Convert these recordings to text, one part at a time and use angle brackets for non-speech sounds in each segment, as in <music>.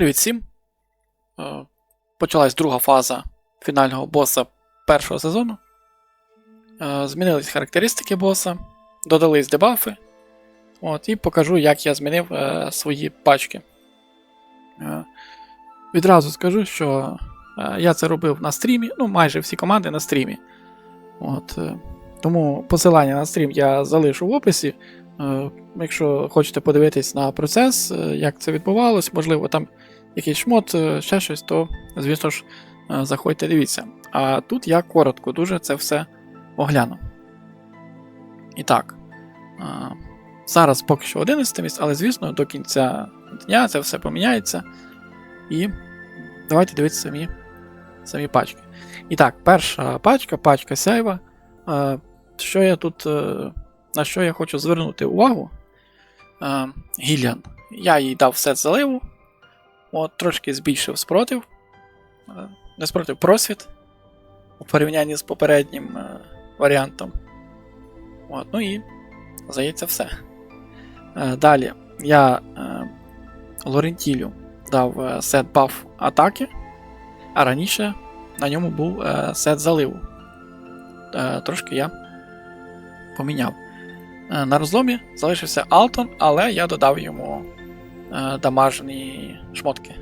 Привіт всім! Е, Почалась друга фаза фінального боса першого сезону. Е, Змінились характеристики боса, додались дебафи. От, і покажу, як я змінив е, свої пачки. Відразу скажу, що я це робив на стрімі, ну, майже всі команди на стрімі. От, тому посилання на стрім я залишу в описі. Якщо хочете подивитись на процес, як це відбувалось, можливо, там якийсь шмот, е, ще щось, то, звісно ж, е, заходьте, дивіться. А тут я коротко дуже це все огляну. І так, е, зараз поки що 11 місць, але, звісно, до кінця дня це все поміняється. І давайте дивитися самі, самі пачки. І так, перша пачка, пачка сяйва. Що я тут. на що я хочу звернути увагу. Гіллян. Я їй дав сет заливу. От, трошки збільшив спротив. Е, не спротив, просвіт. У порівнянні з попереднім е, варіантом. От, ну і, здається, все. Е, далі я Лорентілю дав сет баф атаки, а раніше на ньому був сет заливу. Трошки я поміняв. На розломі залишився Алтон, але я додав йому дамажні шмотки.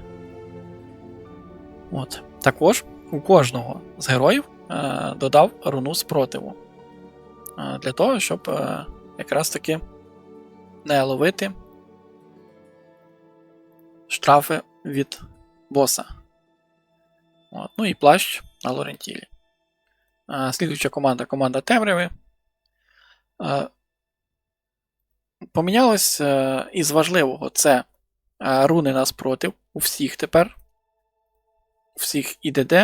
От. Також у кожного з героїв е, додав руну спротиву. Е, для того, щоб е, якраз таки не ловити штрафи від боса. От. Ну і плащ на Лорентілі. Е, слідуюча команда команда Темряви. Е, Помінялось е, із важливого це е, руни на спротив у всіх тепер. У всіх ІДД.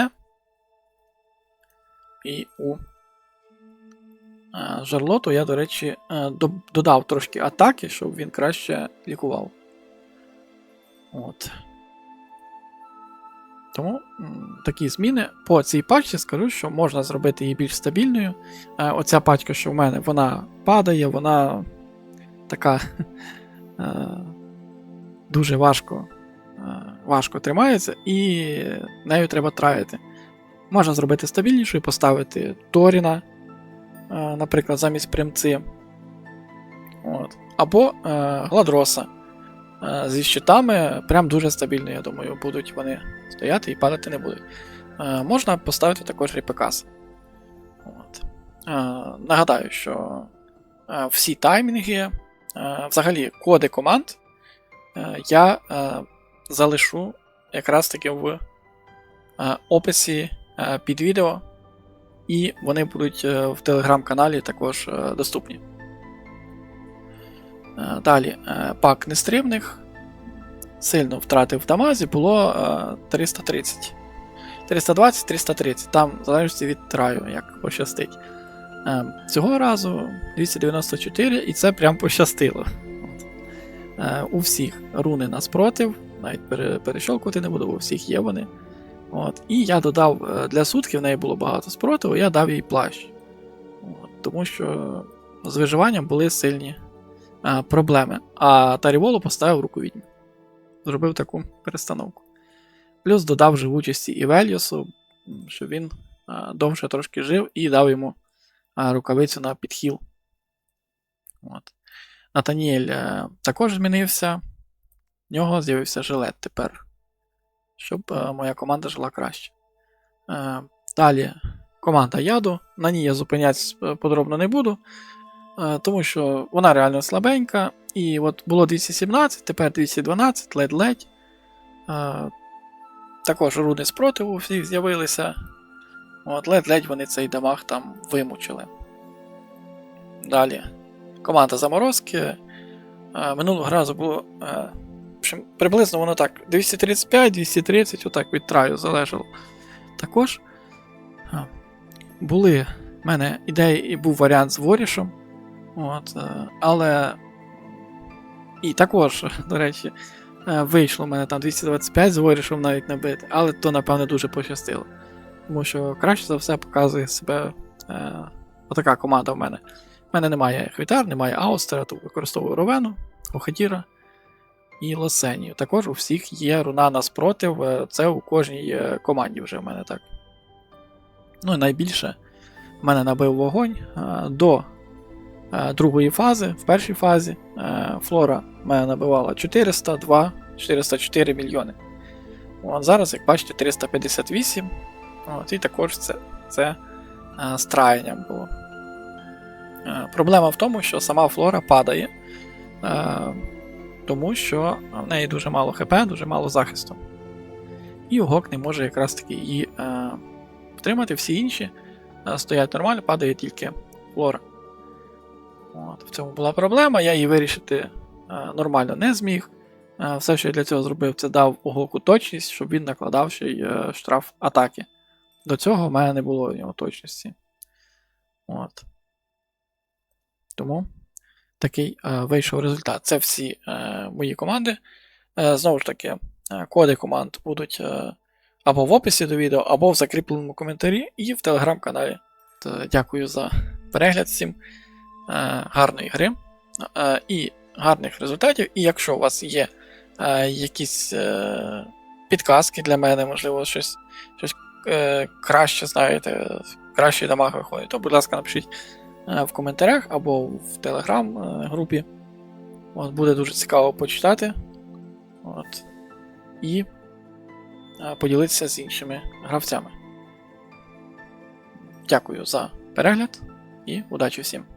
І у е, Жарлоту я, до речі, е, додав трошки атаки, щоб він краще лікував. От. Тому такі зміни. По цій пачці скажу, що можна зробити її більш стабільною. Е, Оця пачка, що в мене, вона падає, вона така <laughs> е, дуже важко, е, важко тримається, і нею треба траїти. Можна зробити стабільнішою, поставити Торіна, е, наприклад, замість примци. От. Або е, Гладроса. Зі щитами прям дуже стабільно, я думаю, будуть вони стояти і падати не будуть. Можна поставити також Ріпекас. От. Нагадаю, що всі таймінги, взагалі коди команд я е, залишу якраз таки в е, описі е, під відео, і вони будуть е, в телеграм-каналі також е, доступні. Е, Далі, е, пак нестримних. Сильно втратив в Дамазі, було е, 330. 320-330, там в залежності від траю, як пощастить. Е, Цього разу 294, і це прям пощастило. Е, У всіх руни на спротив, навіть пере- перещолкувати не буду, у всіх є вони. От. І я додав е, для сутки, в неї було багато спротиву, я дав їй плащ. От. Тому що з виживанням були сильні е, проблеми. А Таріволу поставив руку відьмі. Зробив таку перестановку. Плюс додав живучості Івельйосу, м, щоб він е, довше трошки жив і дав йому е, рукавицю на підхіл. От. Натаніель е, також змінився. В нього з'явився жилет тепер. Щоб е, моя команда жила краще. Е, далі команда яду. На ній я зупинятися подробно не буду. Тому що вона реально слабенька. І от було 217, тепер 212, ледь-ледь. Також руни спротиву всіх з'явилися. От, ледь-ледь вони цей дамаг там вимучили. Далі. Команда заморозки. Е, минулого разу було. Е, приблизно воно так. 235-230, отак від траю залежало. Також е, були в мене ідеї і був варіант з Ворішем. От, але. І також, до речі, вийшло в мене там 225 з Ворішем навіть набити, але то, напевне, дуже пощастило. Тому що краще за все показує себе е, отака команда в мене. У мене немає Хвітар, немає Аустера, то використовую Ровену, Охатіра. і Лосенію. Також у всіх є руна на спротив, е, це у кожній е, команді вже в мене так. Ну і найбільше в мене набив вогонь е, до другої фази. В першій фазі флора в мене набивала 402, 404 мільйони. От зараз, як бачите, 358. От, і також це, це з було. Е, проблема в тому, що сама флора падає, е, тому що в неї дуже мало ХП, дуже мало захисту. І Огок не може якраз таки її е, втримати, всі інші стоять нормально, падає тільки флора. От, в цьому була проблема, я її вирішити нормально не зміг. Все, що я для цього зробив, це дав Огоку точність, щоб він накладав ще й штраф атаки. До цього в мене не було в нього точності. От. Тому такий е, вийшов результат. Це всі е, мої команди. Е, знову ж таки, коди команд будуть або в описі до відео, або в закріпленому коментарі і в телеграм-каналі. Дякую за перегляд всім. Гарної гри і гарних результатів. І якщо у вас є якісь підказки для мене, можливо, щось, щось краще знаєте, кращий дамаг виходить, то, будь ласка, напишіть в коментарях або в телеграм-групі. От, буде дуже цікаво почитати. От. І е, поділитися з іншими гравцями. Дякую за перегляд і удачі всім!